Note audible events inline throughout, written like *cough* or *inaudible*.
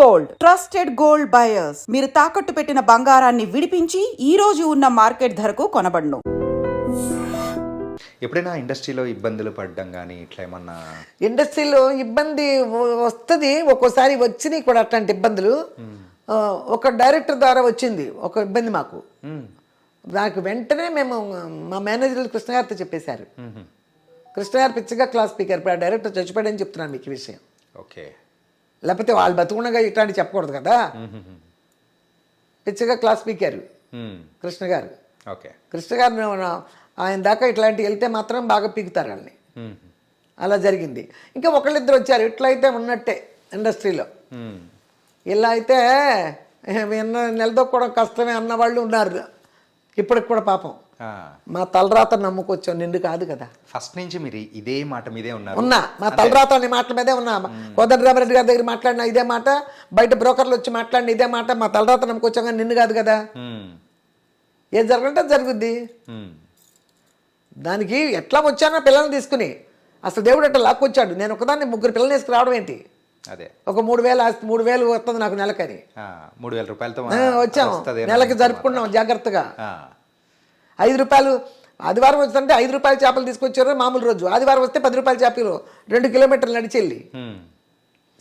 Gold. Trusted gold buyers. మీరు తాకట్టు పెట్టిన బంగారాన్ని విడిపించి ఈ రోజు ఉన్న మార్కెట్ ధరకు కొనబడును. ఎప్పుడైనా ఇండస్ట్రీలో ఇబ్బందులు పడడం కానీ ఇట్లా ఏమన్నా? ఇండస్ట్రీలో ఇబ్బంది వస్తుంది. ఒక్కోసారి వచ్చినాయి కూడా అట్లాంటి ఇబ్బందులు. ఒక డైరెక్టర్ ద్వారా వచ్చింది. ఒక ఇబ్బంది మాకు. దానికి వెంటనే మేము మా మేనేజర్లు కృష్ణ గారితో చెప్పేశారు. కృష్ణ గారు పిచ్చిగా క్లాస్ స్పీకర్. ఇప్పుడు ఆ డైరెక్టర్ చచ్చిపోయాడని చెప్తున్నాను మీకు ఈ విషయం. ఓకే. లేకపోతే వాళ్ళు బతుకుండగా ఇట్లాంటి చెప్పకూడదు కదా. పిచ్చిగా క్లాస్ స్పీకర్ మ్మ్. కృష్ణ గారు. ఓకే. కృష్ణ గారు ఆయన దాకా ఇట్లాంటి వెళ్తే మాత్రం బాగా పీకుతారు వాళ్ళని. అలా జరిగింది. ఇంకా ఒకళ్ళిద్దరు వచ్చారు. ఇట్లయితే ఉన్నట్టే ఇండస్ట్రీలో. ఇలా అయితే నిలదొక్కడం కష్టమే అన్న వాళ్ళు ఉన్నారు. ఇప్పటికి కూడా పాపం. మా తలరాత నమ్ముకొచ్చాం నిండు కాదు కదా. ఫస్ట్ నుంచి మీరు ఇదే మాట మీదే ఉన్నారు. ఉన్నా మా తలరాత అనే మాటల మీదే ఉన్నా. కోదండరామరెడ్డి గారి దగ్గర మాట్లాడిన ఇదే మాట బయట బ్రోకర్లు వచ్చి మాట్లాడిన ఇదే మాట మా తలరాత నమ్ముకొచ్చాం కానీ నిన్ను కాదు కదా. ఏది జరగంటే అది జరుగుద్ది. దానికి ఎట్లా వచ్చానో పిల్లల్ని తీసుకుని అసలు దేవుడు అట్లా లాక్కొచ్చాడు? నేను ఒకదాన్ని ముగ్గురు పిల్లల్ని తీసుకురావడం ఏంటి? అదే. ఒక మూడు వేలు మూడు వేలు వస్తుంది నాకు నెలకని. మూడు వేల రూపాయలతో వచ్చాము నెలకి. జరుపుకున్నాం జాగ్రత్తగా. ఐదు రూపాయలు. ఆదివారం వస్తుంటే ఐదు రూపాయల చేపలు తీసుకొచ్చారు మామూలు రోజు. ఆదివారం వస్తే పది రూపాయల చేపలు. రెండు కిలోమీటర్లు నడిచెళ్ళి.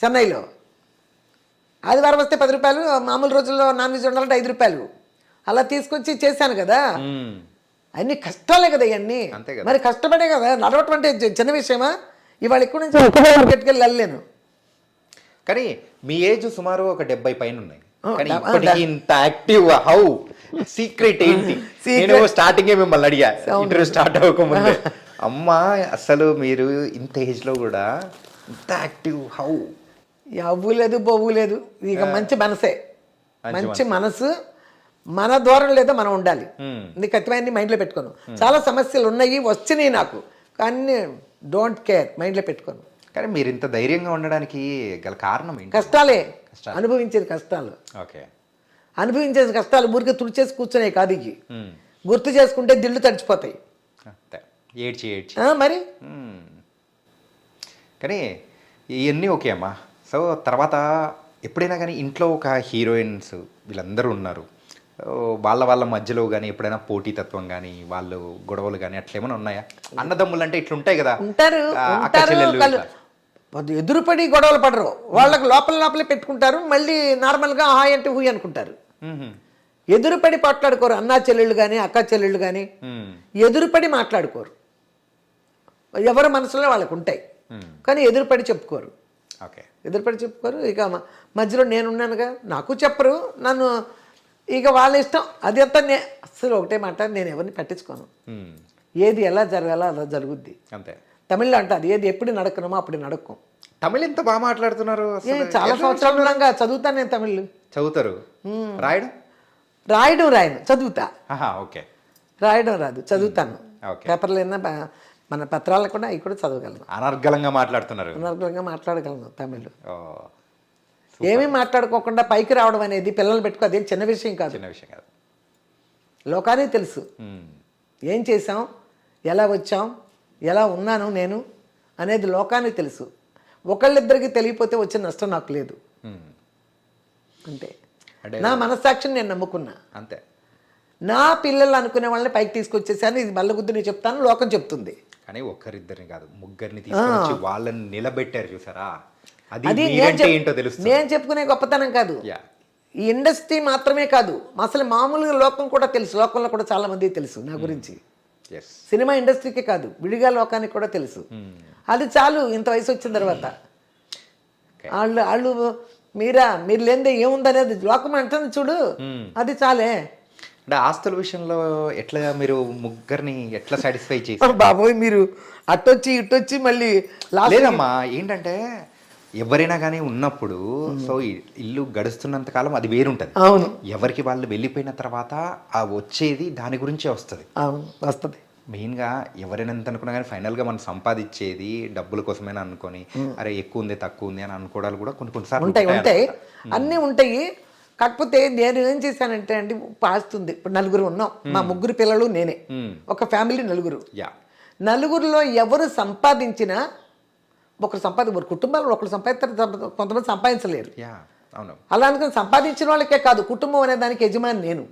చెన్నైలో. ఆదివారం వస్తే పది రూపాయలు మామూలు రోజుల్లో నాన్ వెజ్ ఉండాలంటే ఐదు రూపాయలు. అలా తీసుకొచ్చి చేశాను కదా. అన్ని కష్టాలే కదా ఇవన్నీ అంతే కదా. మరి కష్టపడే కదా. నడవటం అంటే చిన్న విషయమా? ఇవాళ ఇక్కడ నుంచి మార్కెట్కి వెళ్ళి వెళ్ళలేను. కానీ మీ ఏజ్ సుమారు ఒక డెబ్బై పైన ఉన్నాయి. ఇంత యాక్టివ్ హౌ? సీక్రెట్ ఏంటి. నేను స్టార్టింగ్ మిమ్మల్ని అడిగా. ఇంటర్వ్యూ స్టార్ట్ అవ్వకముందే. అమ్మా అసలు మీరు ఇంత ఏజ్లో కూడా ఇంత యాక్టివ్ హౌ అవ్వు లేదు బొవ్వు లేదు ఇక మంచి మనసే. మంచి మనసు. మన దూరం లేదో మనం ఉండాలి. ఇది ఖచ్చితమైన మైండ్లో పెట్టుకోను? చాలా సమస్యలు ఉన్నాయి వచ్చినాయి నాకు. కానీ డోంట్ కేర్ మైండ్లో పెట్టుకోను. కానీ మీరు ఇంత ధైర్యంగా ఉండడానికి గల కారణం కష్టాలు. అనుభవించేది కష్టాలు. ఓకే. అనుభవించేది కష్టాలు ఊరికే తుడిచేసి కూర్చునే కాదు ఇవి. గుర్తు చేసుకుంటే దిళ్ళు తడిచిపోతాయి. ఏడ్చి ఏడ్చి. మరి. కానీ ఇవన్నీ ఓకే అమ్మా. సో తర్వాత ఎప్పుడైనా కానీ ఇంట్లో ఒక హీరోయిన్స్ వీళ్ళందరూ ఉన్నారు. వాళ్ళ వాళ్ళ మధ్యలో కానీ ఎప్పుడైనా పోటీతత్వం కానీ వాళ్ళు గొడవలు కానీ అట్లా ఏమైనా ఉన్నాయా? అన్నదమ్ములు అంటే ఇట్లుంటాయి కదా. ఉంటారు ఇట్లా. ఎదురుపడి గొడవలు పడరు. వాళ్ళకి లోపల లోపలే పెట్టుకుంటారు మళ్ళీ నార్మల్గా హాయ్ అంటే హూయ్ అనుకుంటారు. ఎదురుపడి మాట్లాడుకోరు అన్నా చెల్లెళ్ళు కానీ అక్క చెల్లెళ్ళు కానీ. ఎదురుపడి మాట్లాడుకోరు. ఎవరి మనసులో వాళ్ళకు ఉంటాయి. కానీ ఎదురుపడి చెప్పుకోరు. ఓకే. ఎదురుపడి చెప్పుకోరు. ఇక మధ్యలో నేనున్నానుగా నాకు చెప్పరు. నన్ను ఇక వాళ్ళ ఇష్టం. అది అంతా నే అసలు ఒకటే మాట నేను ఎవరిని పట్టించుకోను. ఏది ఎలా జరగాలో అలా జరుగుద్ది. అంతే. తమిళ్ళో అంటారు ఏది ఎప్పుడు నడకనమో అప్పుడు నడకం తమిళ ఎంత బాగా మాట్లాడుతున్నారు చాలా సంవత్సరాలు ఉన్నాగా చదువుతాను నేను తమిళ్ చదువుతారు. రాయడం? రాయడం రాయను చదువుతా. ఓకే. రాయడం రాదు చదువుతాను. ఓకే. పేపర్లు అయినా బా- మన పత్రాలు కూడా అవి కూడా చదవగలను. అనర్గళంగా మాట్లాడుతున్నారు. అనర్గళంగా మాట్లాడగలను తమిళ్ ఏమీ మాట్లాడుకోకుండా పైకి రావడం అనేది పిల్లలు పెట్టుకో అదేం చిన్న విషయం కాదు. చిన్న విషయం కాదు. లోకానికి తెలుసు. ఏం చేసాం ఎలా వచ్చాం? ఎలా ఉన్నాను నేను? అనేది లోకానికి తెలుసు. ఒకళ్ళిద్దరికి తెలియపోతే వచ్చే నష్టం నాకు లేదు. అంతే. అంటే నా మనస్సాక్షిని నేను నమ్ముకున్నా. అంతే. నా పిల్లలు అనుకునే వాళ్ళని పైకి తీసుకొచ్చేసాను ఇది బల్లగుద్దు నేను చెప్తాను లోకం చెప్తుంది. కానీ ఒక్కరిద్దరిని కాదు ముగ్గురిని తీసుకొని వచ్చి వాళ్ళని నిలబెట్టారు చూసారా? అది ఏంటో తెలుస్తుంది. నేను చెప్పుకునే గొప్పతనం కాదు. ఈ ఇండస్ట్రీ మాత్రమే కాదు అసలు మామూలుగా లోకం కూడా తెలుసు లోకంలో కూడా చాలా మందికి తెలుసు నా గురించి. సినిమా ఇండస్ట్రీకే కాదు విడిగా లోకానికి కూడా తెలుసు. అది చాలు ఇంత వయసు వచ్చిన తర్వాత. వాళ్ళు వాళ్ళు మీరా మీరు లేనిదే ఏముందనేది లోకం అంటుంది చూడు. అది చాలే. అంటే ఆస్తుల విషయంలో ఎట్లా మీరు ముగ్గురిని ఎట్లా సాటిస్ఫై చేసి బాబోయ్ మీరు అట్టొచ్చి ఇట్టొచ్చి మళ్ళీ లేదమ్మా ఏంటంటే ఎవరైనా కానీ ఉన్నప్పుడు సో ఇల్లు గడుస్తున్నంత కాలం అది వేరుంటది. అవును. ఎవరికి వాళ్ళు వెళ్ళిపోయిన తర్వాత ఆ వచ్చేది దాని గురించే వస్తుంది. అవును వస్తుంది. మెయిన్గా ఎవరైనా ఎంత అనుకున్నా కానీ ఫైనల్గా మనం సంపాదించేది డబ్బుల కోసమేనా అనుకొని అరే ఎక్కువ ఉంది తక్కువ ఉంది అని అనుకోవడాలు కూడా కొన్ని కొన్నిసార్లు ఉంటాయి ఉంటాయి. అన్నీ ఉంటాయి. కాకపోతే నేను ఏం చేశానంటే అండి పాస్తుంది ఇప్పుడు నలుగురు ఉన్నాం. మా ముగ్గురు పిల్లలు నేనే. ఒక ఫ్యామిలీ నలుగురు. యా. నలుగురిలో ఎవరు సంపాదించినా ఒకరు సంపాది కుటుంబాలు ఒకరు సంపాదిస్తారు కొంతమంది సంపాదించలేరు. అవును. అలా అనుకుని సంపాదించిన వాళ్ళకే కాదు కుటుంబం అనే దానికి యజమాని నేను.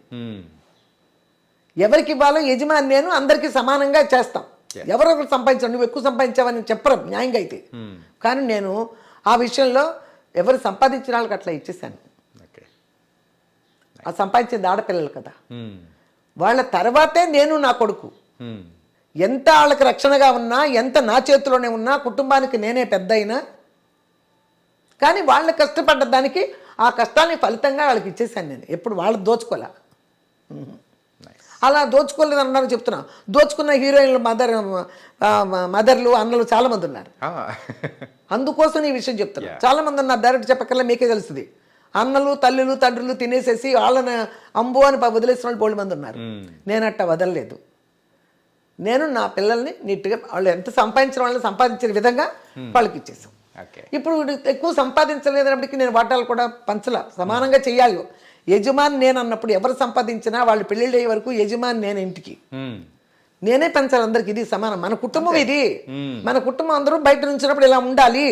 ఎవరికి ఇవ్వాలో యజమాని నేను అందరికీ సమానంగా చేస్తాం. ఎవరో ఒకరు సంపాదించారు నువ్వు ఎక్కువ సంపాదించావని చెప్పరు న్యాయంగా అయితే. కానీ నేను ఆ విషయంలో ఎవరు సంపాదించిన వాళ్ళకి అట్లా ఇచ్చేసాను ఆ సంపాదించింది ఆడపిల్లలు కదా. వాళ్ళ తర్వాతే నేను నా కొడుకు. ఎంత వాళ్ళకి రక్షణగా ఉన్నా ఎంత నా చేతిలోనే ఉన్నా కుటుంబానికి నేనే పెద్ద అయినా కానీ వాళ్ళు కష్టపడ్డ దానికి ఆ కష్టానికి ఫలితంగా వాళ్ళకి ఇచ్చేసాను నేను. ఎప్పుడు వాళ్ళు దోచుకోలే. అలా దోచుకోలేదు అన్నారు చెప్తున్నా. దోచుకున్న హీరోయిన్లు మదర్ మదర్లు అన్నలు చాలా మంది ఉన్నారు. అందుకోసం ఈ విషయం చెప్తున్నా. చాలా మంది ఉన్నారు. డైరెక్ట్ చెప్పకల్లా మీకే తెలుస్తుంది. అన్నలు తల్లులు తండ్రులు తినేసేసి వాళ్ళని అంబు అని వదిలేసిన వాళ్ళు బోళ్ళు మంది ఉన్నారు. నేను అట్ట వదలలేదు. నేను నా పిల్లల్ని నీట్గా వాళ్ళు ఎంత సంపాదించిన వాళ్ళని సంపాదించిన విధంగా వాళ్ళకి ఇచ్చేసాం ఓకే ఇప్పుడు ఎక్కువ సంపాదించలేదన్నప్పటికీ నేను వాటాలు కూడా పంచలా సమానంగా చెయ్యాలి. యజమాని నేను అన్నప్పుడు ఎవరు సంపాదించినా వాళ్ళు పెళ్ళిళ్ళు అయ్యే వరకు యజమాని నేను ఇంటికి. మ్మ్. నేనే పెంచాలి అందరికి ఇది సమానం. మన కుటుంబం ఇది. మ్మ్. మన కుటుంబం అందరూ బయట నుంచినప్పుడు ఇలా ఉండాలి.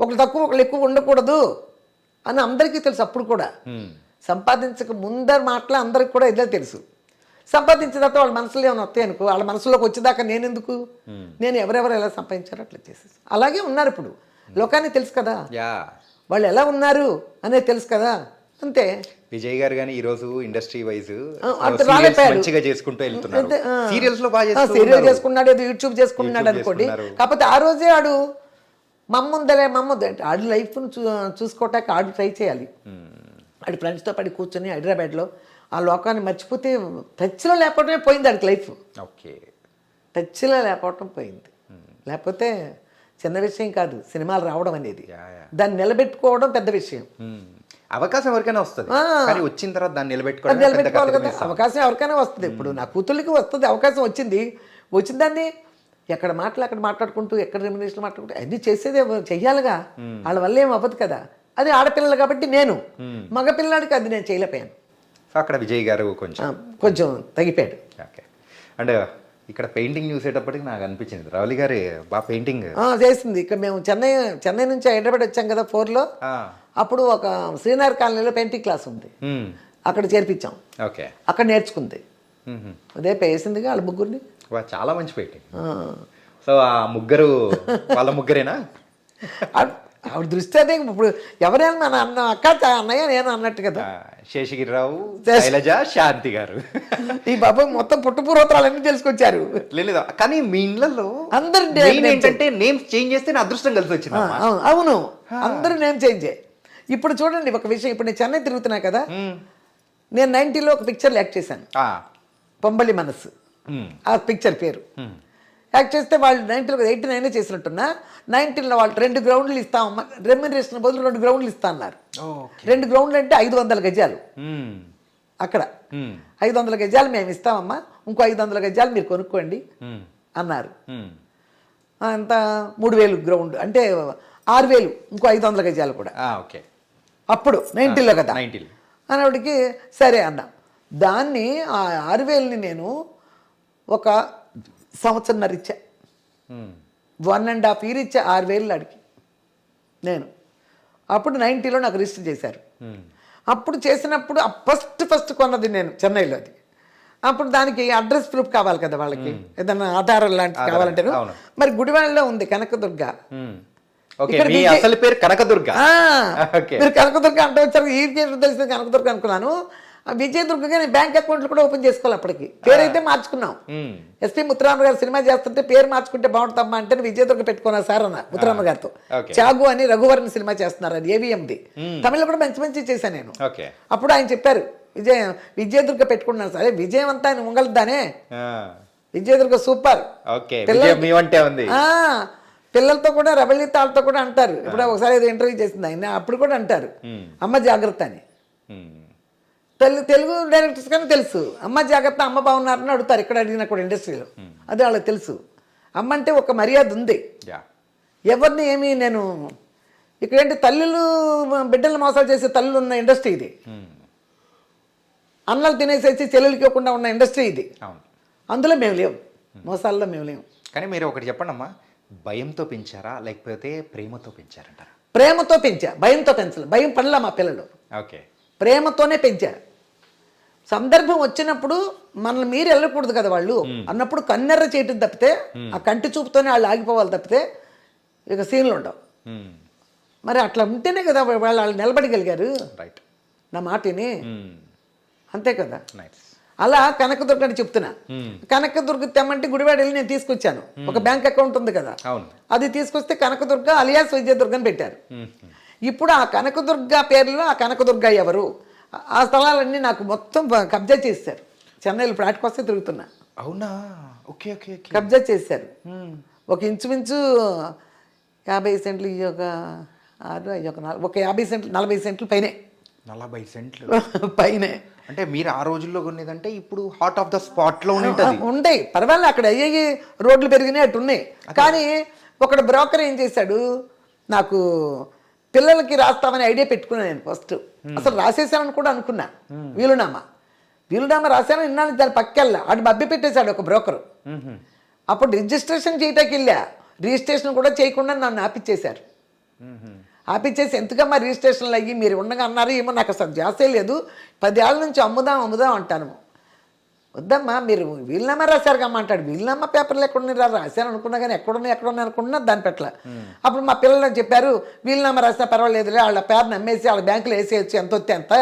ఒకళ్ళు తక్కువ ఒకళ్ళు ఎక్కువ ఉండకూడదు అని అందరికీ తెలుసు అప్పుడు కూడా. సంపాదించక ముందర మాటలు అందరికి కూడా ఇదే తెలుసు. సంపాదించిన తర్వాత వాళ్ళ మనసులో ఏమైనా వస్తాయి అనుకో వాళ్ళ మనసులోకి వచ్చేదాకా నేను ఎందుకు నేను ఎవరెవరు ఎలా సంపాదించారో అట్లా చేసేసి. అలాగే ఉన్నారు ఇప్పుడు. లోకానికి తెలుసు కదా? యా. వాళ్ళు ఎలా ఉన్నారు అనేది తెలుసు కదా? అంతే. విజయ్ గారు కానీ ఈ రోజు ఇండస్ట్రీ వైజ్. మంచిగా చేసుకుంటూ వెళ్తున్నారు. సీరియల్స్లో బాగా సీరియల్. చేసుకున్నాడు ఏదో యూట్యూబ్ చేసుకున్నాడు యూట్యూబ్ అనుకోండి. కాకపోతే ఆ రోజే ఆడు మమ్ముందలే మమ్ముంది అంటే ఆడి లైఫ్ను చూ చూసుకోవటానికి ఆడు ట్రై చేయాలి. ఆడి ఫ్రెండ్స్తో పడి కూర్చొని హైదరాబాద్లో ఆ లోకాన్ని మర్చిపోతే టచ్లో లేకపోవడమే పోయింది ఆడికి లైఫ్. ఓకే. టచ్లో లేకపోవటం పోయింది. లేకపోతే చిన్న విషయం కాదు సినిమాలు రావడం అనేది. దాన్ని నిలబెట్టుకోవడం పెద్ద విషయం. అవకాశం ఎవరికైనా వస్తుంది. కానీ వచ్చిన తర్వాత దాన్ని నిలబెట్టుకోవడం నిలబెట్టుకోవాలి కదా. అవకాశం ఎవరికైనా వస్తుంది. ఇప్పుడు నా కూతుళ్ళకి వస్తుంది అవకాశం వచ్చింది. వచ్చిన దాన్ని ఎక్కడ మాటలు అక్కడ మాట్లాడుకుంటూ ఎక్కడ రెమ్యునేషన్ మాట్లాడుకుంటూ అన్ని చేసేదే చెయ్యాలిగా. వాళ్ళ వల్ల ఏం అవ్వదు కదా. అది ఆడపిల్లలు కాబట్టి నేను. మగపిల్లాడికి అది నేను చేయలేకపోయాను. సో అక్కడ విజయ్ గారు కొంచెం కొంచెం తగ్గిపోయాడు. ఓకే. అండ్ ఇక్కడ పెయింటింగ్ చూసేటప్పటికి నాకు అనిపించింది. రవలి గారి బాగా పెయింటింగ్. చేసింది. ఇక్కడ మేము చెన్నై చెన్నై నుంచి హైదరాబాద్ వచ్చాం కదా ఫోర్లో. అప్పుడు ఒక శ్రీనగర్ కాలనీలో పెయింటింగ్ క్లాస్ ఉంది. అక్కడ చేర్పించాం. ఓకే. అక్కడ నేర్చుకుంది. అదే వేసిందిగా వాళ్ళ ముగ్గురిని. చాలా మంచి పెయింటింగ్. సో ఆ ముగ్గురు వాళ్ళ ముగ్గురేనా? ఆవిడ దృష్టి అదే. ఇప్పుడు ఎవరైనా మన అన్న అక్క అన్నయ్య నేను అన్నట్టు కదా. శేషగిరిరావు శేష- శైలజ శాంతి గారు. ఈ బాబు మొత్తం పుట్టుపూర్వోత్తరాలన్నీ తెలుసుకొచ్చారు. లేదు కానీ మీ ఇళ్ళల్లో అందరు ఏంటంటే నేమ్స్ చేంజ్ చేస్తే నా అదృష్టం కలిసి వచ్చింది అవును అందరూ నేమ్ చేంజే ఇప్పుడు చూడండి ఒక విషయం. ఇప్పుడు నేను చెన్నై తిరుగుతున్నా కదా. నేను నైన్టీలో ఒక పిక్చర్ యాక్ట్ చేశాను. పొంబలి మనస్సు. ఆ పిక్చర్ పేరు. యాక్ట్ చేస్తే వాళ్ళు నైన్టీలో ఎయిటీ నైన్ చేసినట్టున్నా నైన్టీన్లో వాళ్ళు రెండు గ్రౌండ్లు ఇస్తామమ్మా రెమ్యూనరేషన్ బదులు రెండు గ్రౌండ్లు ఇస్తా అన్నారు. రెండు గ్రౌండ్లు అంటే ఐదు వందల గజాలు. అక్కడ. ఐదు వందల గజాలు మేము ఇస్తామమ్మా ఇంకో ఐదు వందల గజాలు మీరు కొనుక్కోండి అన్నారు. ఎంత మూడు వేలు గ్రౌండ్ అంటే ఆరు వేలు ఇంకో ఐదు వందల గజాలు కూడా. ఓకే. అప్పుడు నైన్టీలో కదా. అన్నప్పటికి సరే అన్నా. దాన్ని ఆ ఆరు వేలని నేను ఒక సంవత్సరంన్నర ఇచ్చా వన్ అండ్ హాఫ్ ఇయర్ ఇచ్చా ఆరు వేలు అడిగి నేను. అప్పుడు నైంటీలో నాకు రిజిస్టర్ చేశారు. అప్పుడు చేసినప్పుడు ఫస్ట్ ఫస్ట్ కొన్నది నేను చెన్నైలో అది. అప్పుడు దానికి అడ్రస్ ప్రూఫ్ కావాలి కదా వాళ్ళకి. ఏదన్నా ఆధారం లాంటివి కావాలంటే. మరి గుడివాడలో ఉంది కనకదుర్గ. అసలు పేరు కనకదుర్గ. మీరు కనకదుర్గ అంటే వచ్చారు. ఈ తెలిసింది కనకదుర్గ అనుకున్నాను. ఆ విజయదుర్గగా నేను బ్యాంక్ అకౌంట్లు కూడా ఓపెన్ చేసుకోవాలి అప్పటికి. పేరైతే మార్చుకున్నాం. ఎస్పీ ముత్తురామ గారు సినిమా చేస్తుంటే పేరు మార్చుకుంటే బాగుంటుందమ్మా అంటే విజయదుర్గ పెట్టుకున్నా సార్ అన్న ముత్తురామ గారితో. చాగు అని రఘువరన్ సినిమా చేస్తున్నారు అది ఏవిఎంది తమిళ కూడా మంచి మంచి చేశాను నేను. అప్పుడు ఆయన చెప్పారు విజయ విజయదుర్గ పెట్టుకున్నాను సరే. విజయం అంతా ఆయన ఉంగలదానే. విజయదుర్గ సూపర్. విజయం ఉంది. పిల్లలతో కూడా రబలి తాళ్ళతో కూడా అంటారు. ఇప్పుడు ఒకసారి ఏదో ఇంటర్వ్యూ చేసింది ఆయన అప్పుడు కూడా అంటారు. అమ్మ జాగ్రత్త అని. తెలుగు తెలుగు డైరెక్టర్స్ కానీ తెలుసు. అమ్మ జాగ్రత్త అమ్మ బాగున్నారని అడుగుతారు ఇక్కడ అడిగినా కూడా ఇండస్ట్రీలో. అది వాళ్ళకి తెలుసు. అమ్మ అంటే ఒక మర్యాద ఉంది. యా. ఎవరిని ఏమి నేను ఇక్కడేంటి తల్లులు బిడ్డలు మోసాలు చేసే తల్లులు ఉన్న ఇండస్ట్రీ ఇది. అన్నలు తినేసేసి చెల్లెలకి ఇవ్వకుండా ఉన్న ఇండస్ట్రీ ఇది. అందులో మేము లేవు మోసాల్లో మేము లేవు కానీ మీరు ఒకటి చెప్పండి అమ్మా భయంతో పెంచారా లేకపోతే ప్రేమతో పెంచారంటారా? ప్రేమతో పెంచా. భయంతో పెంచలే. భయం పడలా మా పిల్లలు. ఓకే. ప్రేమతోనే పెంచా. సందర్భం వచ్చినప్పుడు మనల్ని మీరు వెళ్ళకూడదు కదా వాళ్ళు. అన్నప్పుడు కన్నెర్ర చేయటం తప్పితే ఆ కంటి చూపుతోనే వాళ్ళు ఆగిపోవాలి తప్పితే ఇక సీన్లు ఉండవు. మరి అట్లా ఉంటేనే కదా వాళ్ళు వాళ్ళు నిలబడగలిగారు. రైట్ నా మాటని అంతే కదా. అలా కనకదుర్గ అని చెప్తున్నా. కనకదుర్గ తెమ్మంటే గుడివాడ వెళ్ళి నేను తీసుకొచ్చాను. ఒక బ్యాంక్ అకౌంట్ ఉంది కదా. అది తీసుకొస్తే కనకదుర్గ అలియాస్ విజయదుర్గ అని పెట్టారు ఇప్పుడు ఆ కనకదుర్గ పేర్లో ఆ కనకదుర్గ ఎవరు? ఆ- స్థలాలన్నీ నాకు మొత్తం కబ్జా చేశారు. చెన్నైలో ఫ్లాట్కి వస్తే తిరుగుతున్నా. అవునా? ఓకే ఓకే కబ్జా చేశారు. ఒక ఇంచుమించు యాభై సెంట్లు ఈ ఒక ఆరు ఒక నాలుగు ఒక యాభై సెంట్లు నలభై సెంట్లు పైనే. నలభై సెంట్లు. *laughs* పైనే. అంటే మీరు ఆ రోజుల్లో కొనేదంటే ఇప్పుడు హాట్ ఆఫ్ ద స్పాట్లో ఉంటుంది. ఉండయి పర్వాలేదు అక్కడ అయ్యి రోడ్లు పెరిగినాయి అటు ఉన్నాయి కానీ ఒకడు బ్రోకర్ ఏం చేశాడు? నాకు పిల్లలకి రాస్తామని ఐడియా పెట్టుకున్నాను నేను ఫస్ట్. అసలు రాసేసానని కూడా అనుకున్నా. వీలునామా? వీలునామా రాశాను విన్నాను దాని పక్కెళ్ళా. అటు మభ్య పెట్టేశాడు ఒక బ్రోకరు. అప్పుడు రిజిస్ట్రేషన్ చేయటానికి వెళ్ళా. రిజిస్ట్రేషన్ కూడా చేయకుండా నన్ను ఆపిచ్చేశారు. ఆపిచ్చేసి ఎంతకమ్మా రిజిస్ట్రేషన్లు అయ్యి మీరు ఉండగా అన్నారు ఏమో నాకు అసలు జాసే లేదు. పదేళ్ళ నుంచి అమ్ముదాం అమ్ముదాం అంటాను. వద్దమ్మా మీరు వీలునామా రాశారు కమ్మా అంటాడు. వీలునామా పేపర్లు ఎక్కడున్నారా రాశాను అనుకున్నా కానీ ఎక్కడున్నాయి ఎక్కడున్నాయి అనుకున్నా దాని పెట్ల. అప్పుడు మా పిల్లలు చెప్పారు వీలునామా రాసినా పర్వాలేదులే వాళ్ళ పేరుని నమ్మేసి వాళ్ళ బ్యాంకులో వేసేయచ్చు ఎంత వస్తే ఎంత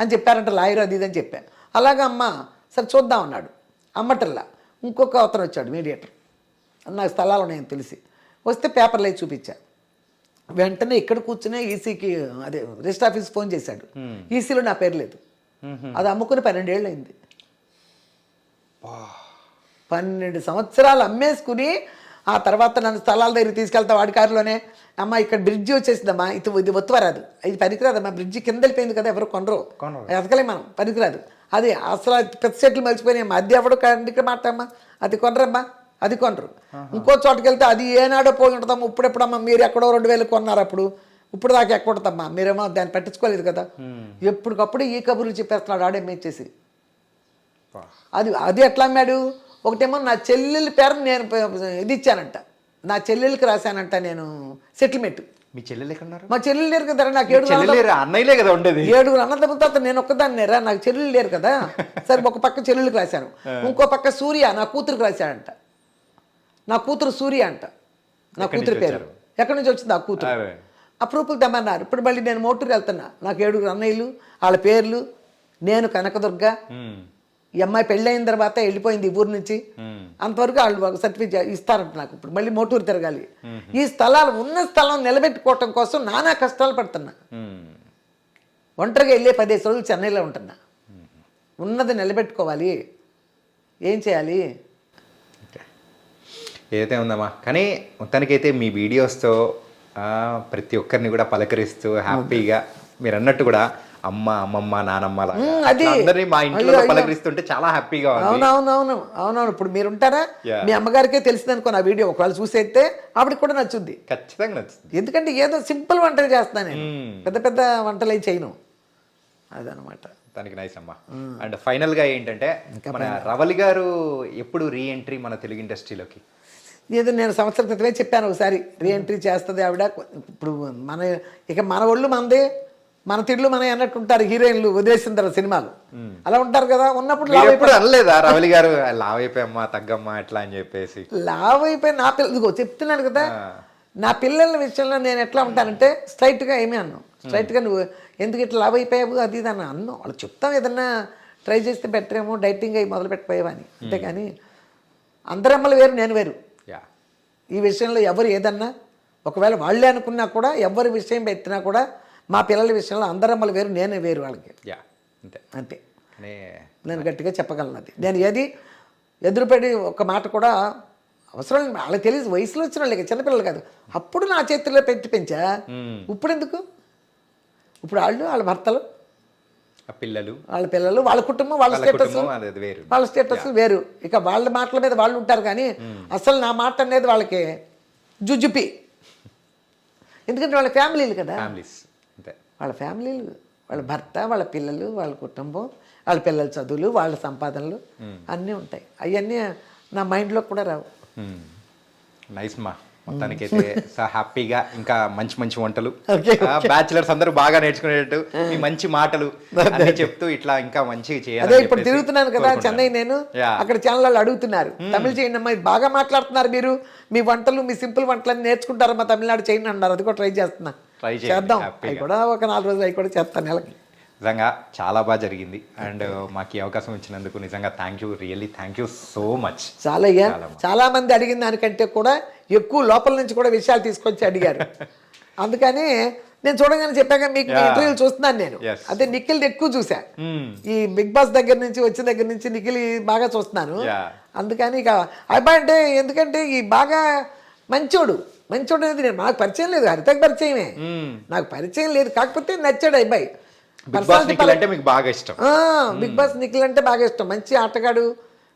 అని చెప్పారంట లాయర్ అది ఇది అని చెప్పాను అలాగా అమ్మా సరే చూద్దాం అన్నాడు. అమ్మటల్లా ఇంకొక అతను వచ్చాడు మీడియేటర్ నాకు స్థలాలు ఉన్నాయని తెలిసి. వస్తే పేపర్లు వేసి చూపించా. వెంటనే ఇక్కడ కూర్చునే ఈసీకి అదే రిజిస్టర్ ఆఫీస్ ఫోన్ చేశాడు. ఈసీలో నా పేరు లేదు. అది అమ్ముకుని పన్నెండేళ్ళు అయింది. పన్నెండు సంవత్సరాలు అమ్మేసుకుని ఆ తర్వాత నన్ను స్థలాల దగ్గర తీసుకెళ్తా వాడి కారులోనే. అమ్మ ఇక్కడ బ్రిడ్జి వచ్చేసిందమ్మా. ఇది ఇది ఒత్తువరాదు. ఇది పనికిరాదమ్మా బ్రిడ్జి కింద వెళ్ళిపోయింది కదా ఎవరు కొనరు. ఎదగలే మనం. పనికిరాదు. అది అసలు పెద్ద సెట్లు మర్చిపోయినాయి అది ఎవడు కండికి మాటమ్మా అది కొనరమ్మా. అది కొనరు. ఇంకో చోటుకి వెళ్తే అది ఏనాడో పోయి ఉంటుందమ్మా. ఇప్పుడెప్పుడమ్మా? మీరు ఎక్కడో రెండు వేలు కొన్నారు అప్పుడు. ఇప్పుడు దాకా ఎక్కడమ్మా మీరేమో దాన్ని పట్టించుకోలేదు కదా. ఎప్పటికప్పుడు ఈ కబుర్లు చెప్పేస్తున్నాడు. ఆడే మేచేసి అది అది ఎట్లా అమ్మాడు? ఒకటేమో నా చెల్లెలి పేరు నేను ఇది ఇచ్చానంట. నా చెల్లెలకి రాశానంట నేను సెటిల్మెంట్. మీ చెల్లెలు ఎక్కడున్నారు? మా చెల్లెలు లేరు కదా నాకు ఏడు అన్నయ్యలే కదా ఉండేది. ఏడుగురు అన్నదమ్ములతో అతను నేను ఒక్కదాన్ని రా నాకు చెల్లెలు లేరు కదా. సరే ఒక పక్క చెల్లెలకి రాశాను. ఇంకో పక్క సూర్య నా కూతురికి రాశాడంట. నా కూతురు సూర్య అంట. నా కూతురు పేరు? ఎక్కడి నుంచి వచ్చింది ఆ కూతురు. అప్రూపులు తెమ్మన్నారు. ఇప్పుడు మళ్ళీ నేను మోటూరు వెళ్తున్నా. నాకు ఏడుగురు అన్నయ్యలు వాళ్ళ పేర్లు నేను కనకదుర్గ. ఈ అమ్మాయి పెళ్ళైన తర్వాత వెళ్ళిపోయింది ఈ ఊరు నుంచి. అంతవరకు వాళ్ళు సర్టిఫికేట్ ఇస్తారంట నాకు ఇప్పుడు. మళ్ళీ మోటూరు తిరగాలి. ఈ స్థలాలు ఉన్న స్థలం నిలబెట్టుకోవటం కోసం నానా కష్టాలు పడుతున్నా. ఒంటరిగా వెళ్ళే పదిహేను రోజులు చెన్నైలో ఉంటున్నా. ఉన్నది నిలబెట్టుకోవాలి. ఏం చేయాలి. ఏదైతే ఉందమ్మా. కానీ మొత్తానికైతే మీ వీడియోస్తో ప్రతి ఒక్కరిని కూడా పలకరిస్తూ హ్యాపీగా మీరు అన్నట్టు కూడా అమ్మ అమ్మమ్మ నానమ్మ అది. అందరినీ మా ఇంట్లో. పలకరిస్తుంటే చాలా హ్యాపీగా అవునవునవును అవునవును. ఇప్పుడు మీరు ఉంటారా. మీ అమ్మగారికే తెలిసింది అనుకో నా వీడియో ఒకవేళ చూసేస్తే ఆవిడకి కూడా నచ్చుద్ది. ఖచ్చితంగా నచ్చుతుంది ఎందుకంటే ఏదో సింపుల్ వంటలు చేస్తాను నేను. పెద్ద పెద్ద వంటలు ఏం చేయను. అదనమాట. దానికి నైస్ అమ్మా. అండ్ ఫైనల్గా ఏంటంటే మన రవలి గారు ఎప్పుడు రీ ఎంట్రీ మన తెలుగు ఇండస్ట్రీలోకి? ఏదో నేను సంవత్సరం క్రితమే చెప్పాను ఒకసారి రీఎంట్రీ చేస్తుంది ఆవిడ. ఇప్పుడు మన ఇక మన ఒళ్ళు మనదే మన తిళ్ళు మన అన్నట్టు ఉంటారు హీరోయిన్లు వదిలేసిన తర్వాత సినిమాలు. అలా ఉంటారు కదా ఉన్నప్పుడు లావ్ ఎప్పుడు అనలేదా రవలి గారు లావ్ అయిపోయమ్మా తగ్గమ్మా ఎట్లా అని చెప్పేసి. లావ్ అయిపోయి నా పిల్ల ఇదిగో చెప్తున్నాను కదా నా పిల్లల విషయంలో నేను ఎట్లా ఉంటానంటే స్ట్రైట్గా ఏమీ అన్నాను స్ట్రైట్గా నువ్వు ఎందుకు ఇట్లా లావ్ అయిపోయావు అది ఇది అని అన్నాను వాళ్ళు చెప్తాం ఏదన్నా ట్రై చేస్తే బెటర్ ఏమో డైటింగ్ అయ్యి మొదలు పెట్టిపోయావా అని. అంతేకాని అందరమ్మలు వేరు నేను వేరు. యా. ఈ విషయంలో ఎవరు ఏదన్నా ఒకవేళ వాళ్ళే అనుకున్నా కూడా ఎవరి విషయం ఎత్తినా కూడా మా పిల్లల విషయంలో అందరమ్మలు వేరు నేనే వేరు వాళ్ళకి. యా అంతే. అంతే. నేను గట్టిగా చెప్పగలను అది. నేను ఏది ఎదురుపడి ఒక మాట కూడా అవసరం. వాళ్ళకి తెలియదు వయసులో వచ్చిన వాళ్ళకి చిన్నపిల్లలు కాదు. అప్పుడు నా చేతిలో పెట్టి పెంచా. ఇప్పుడు ఎందుకు? ఇప్పుడు వాళ్ళు వాళ్ళ భర్తలు. ఆ పిల్లలు. వాళ్ళ పిల్లలు వాళ్ళ కుటుంబం వాళ్ళ స్టేటస్ వాళ్ళ స్టేటస్ వేరు. ఇక వాళ్ళ మాటల మీద వాళ్ళు ఉంటారు కానీ అసలు నా మాట అనేది వాళ్ళకి జుజుపి. ఎందుకంటే వాళ్ళ ఫ్యామిలీలు కదా. వాళ్ళ ఫ్యామిలీలు వాళ్ళ భర్త వాళ్ళ పిల్లలు వాళ్ళ కుటుంబం వాళ్ళ పిల్లల చదువులు వాళ్ళ సంపాదనలు అన్నీ ఉంటాయి. అవన్నీ నా మైండ్లో కూడా రావు. నైస్ మా. మొత్తానికి అయితే హ్యాపీగా ఇంకా మంచి మంచి వంటలు. బ్యాచులర్స్ అందరూ బాగా నేర్చుకునేటట్టు మీ మంచి మాటలు అన్ని చెప్తూ ఇట్లా ఇంకా మంచిగా చేయాలి అదే ఇప్పుడు తిరుగుతున్నాను కదా చెన్నై నేను. అక్కడ ఛానల్ అడుగుతున్నారు. తమిళ చేయండి అమ్మా ఇది బాగా మాట్లాడుతున్నారు మీరు. మీ వంటలు మీ సింపుల్ వంటలన్నీ నేర్చుకుంటారు మా తమిళనాడు చేయండి అన్నారు. అది కూడా ట్రై చేస్తున్నా. చేయండి, చేద్దాం. కూడా ఒక నాలుగు రోజులు అవి కూడా చేస్తాను నెలకి. నిజంగా చాలా బాగా జరిగింది. అండ్ మాకు ఈ అవకాశం ఇచ్చినందుకు నిజంగా thank you really thank you so much చాలా అయ్యా చాలా మంది అడిగిన దానికంటే కూడా ఎక్కువ లోపల నుంచి కూడా విషయాలు తీసుకొచ్చి అడిగారు. *laughs* అందుకని నేను చూడగానే చెప్పాక మీకు. ఇంటర్వ్యూలు చూస్తున్నాను నేను. అదే నిఖిల్ ఎక్కువ చూసా ఈ బిగ్ బాస్ దగ్గర నుంచి వచ్చిన దగ్గర నుంచి నిఖిల్ బాగా చూస్తున్నాను. అందుకని ఇక అబ్బాయి అంటే ఎందుకంటే ఈ బాగా మంచోడు. మంచోడు అనేది నేను నాకు పరిచయం లేదు. హరితకు పరిచయమే. నాకు పరిచయం లేదు. కాకపోతే నచ్చాడు అబ్బాయి బిగ్ బాస్ నిఖిల్ అంటే మీకు బాగా ఇష్టం. బిగ్ బాస్ నిఖిల్ అంటే బాగా ఇష్టం. మంచి ఆటగాడు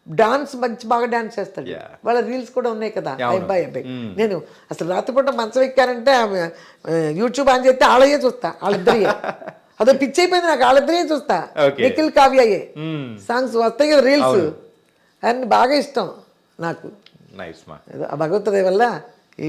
డాన్స్ మంచి బాగా డాన్స్ చేస్తాడు. వాళ్ళ రీల్స్ కూడా ఉన్నాయి కదా. అబ్బాయి. అబ్బాయి నేను అసలు రాత్రిపూట మంచం ఎక్కారంటే యూట్యూబ్ ఆన్ చేస్తే వాళ్ళయ్యే చూస్తా వాళ్ళిద్దరి *laughs* అదో పిచ్చి అయిపోయింది నాకు వాళ్ళిద్దరే చూస్తా. నిఖిల్ కావ్యయే. Hmm. సాంగ్స్ వస్తాయి కదా రీల్స్. అన్ని బాగా ఇష్టం నాకు. భగవంతుడి వల్ల ఈ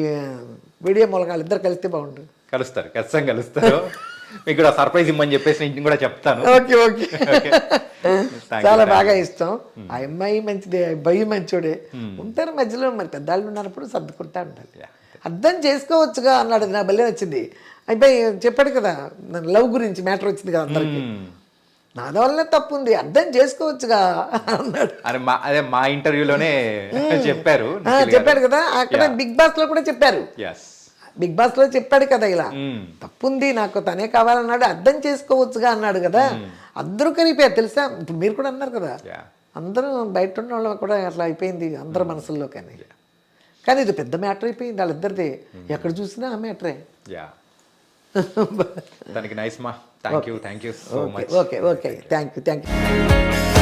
వీడియో మూలక వాళ్ళిద్దరు కలిస్తే బాగుంటుంది. కలుస్తారు ఖచ్చితంగా కలుస్తారు. *laughs* మీకు కూడా సర్ప్రైజ్ ఇమ్మని చెప్పేసి నేను కూడా చెప్తాను. Okay okay. *laughs* చాలా బాగా. ఇష్టం. ఆ అమ్మాయి మంచిదే ఆ అబ్బాయి మంచోడే. ఉంటారు మధ్యలో మరి పెద్దాళ్ళు ఉన్నప్పుడు సర్దుకుంటా ఉండాలి. అర్థం చేసుకోవచ్చుగా అన్నాడు నా బల్లే వచ్చింది. అబ్బాయి చెప్పాడు కదా లవ్ గురించి మ్యాటర్ వచ్చింది కదా అందరికి. నా వల్లనే తప్పు ఉంది అర్థం చేసుకోవచ్చుగా అన్నాడు. అని మా అదే మా ఇంటర్వ్యూలోనే చెప్పారు చెప్పాడు కదా అక్కడ బిగ్ బాస్లో కూడా చెప్పారు. బిగ్ బాస్లో చెప్పాడు కదా ఇలా. తప్పుంది నాకు తనే కావాలన్నాడు అర్థం చేసుకోవచ్చుగా అన్నాడు కదా. అందరూ కనిపోయారు తెలుసా? ఇప్పుడు మీరు కూడా అన్నారు కదా. అందరూ బయట ఉన్న వాళ్ళు కూడా అట్లా అయిపోయింది అందరి మనసుల్లో కానీ కానీ ఇది పెద్ద మ్యాటర్ అయిపోయింది వాళ్ళిద్దరిది. ఎక్కడ చూసినా ఆ మ్యాటరే. యా. *laughs* దానికి నైస్ మా. Thank you thank you so much okay okay. Thank you thank you